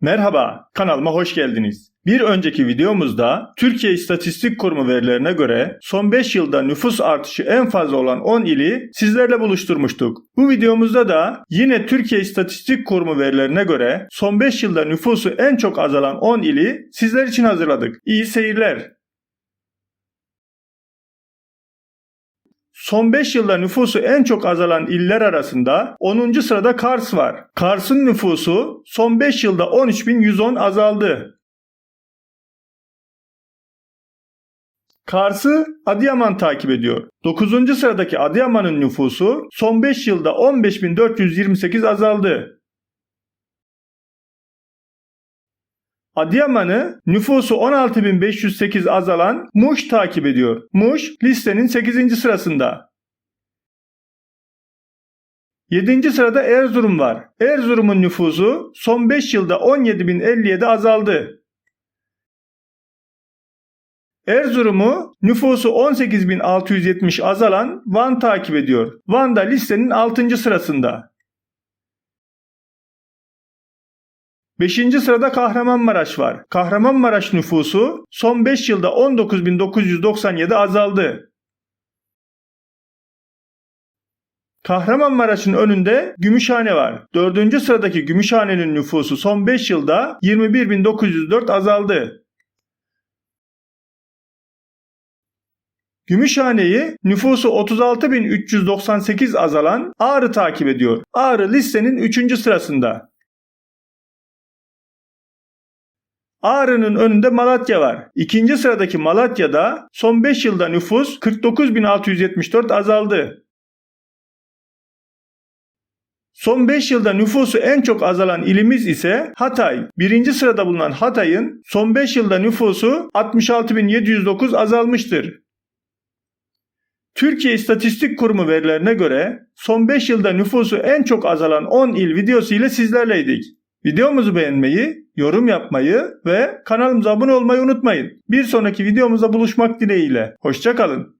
Merhaba, kanalıma hoş geldiniz. Bir önceki videomuzda Türkiye İstatistik Kurumu verilerine göre son 5 yılda nüfus artışı en fazla olan 10 ili sizlerle buluşturmuştuk. Bu videomuzda da yine Türkiye İstatistik Kurumu verilerine göre son 5 yılda nüfusu en çok azalan 10 ili sizler için hazırladık. İyi seyirler. Son 5 yılda nüfusu en çok azalan iller arasında 10. sırada Kars var. Kars'ın nüfusu son 5 yılda 13.110 azaldı. Kars'ı Adıyaman takip ediyor. 9. sıradaki Adıyaman'ın nüfusu son 5 yılda 15.428 azaldı. Adıyaman'ı nüfusu 16.508 azalan Muş takip ediyor. Muş listenin 8. sırasında. 7. sırada Erzurum var. Erzurum'un nüfusu son 5 yılda 17.057 azaldı. Erzurum'u nüfusu 18.670 azalan Van takip ediyor. Van da listenin 6. sırasında. 5. sırada Kahramanmaraş var. Kahramanmaraş nüfusu son 5 yılda 19.997 azaldı. Kahramanmaraş'ın önünde Gümüşhane var. 4. sıradaki Gümüşhane'nin nüfusu son 5 yılda 21.904 azaldı. Gümüşhane'yi nüfusu 36.398 azalan Ağrı takip ediyor. Ağrı listenin 3. sırasında. Ağrı'nın önünde Malatya var. İkinci sıradaki Malatya'da son 5 yılda nüfus 49.674 azaldı. Son 5 yılda nüfusu en çok azalan ilimiz ise Hatay. Birinci sırada bulunan Hatay'ın son 5 yılda nüfusu 66.709 azalmıştır. Türkiye İstatistik Kurumu verilerine göre son 5 yılda nüfusu en çok azalan 10 il videosu ile sizlerleydik. Videomuzu beğenmeyi, yorum yapmayı ve kanalımıza abone olmayı unutmayın. Bir sonraki videomuzda buluşmak dileğiyle. Hoşçakalın.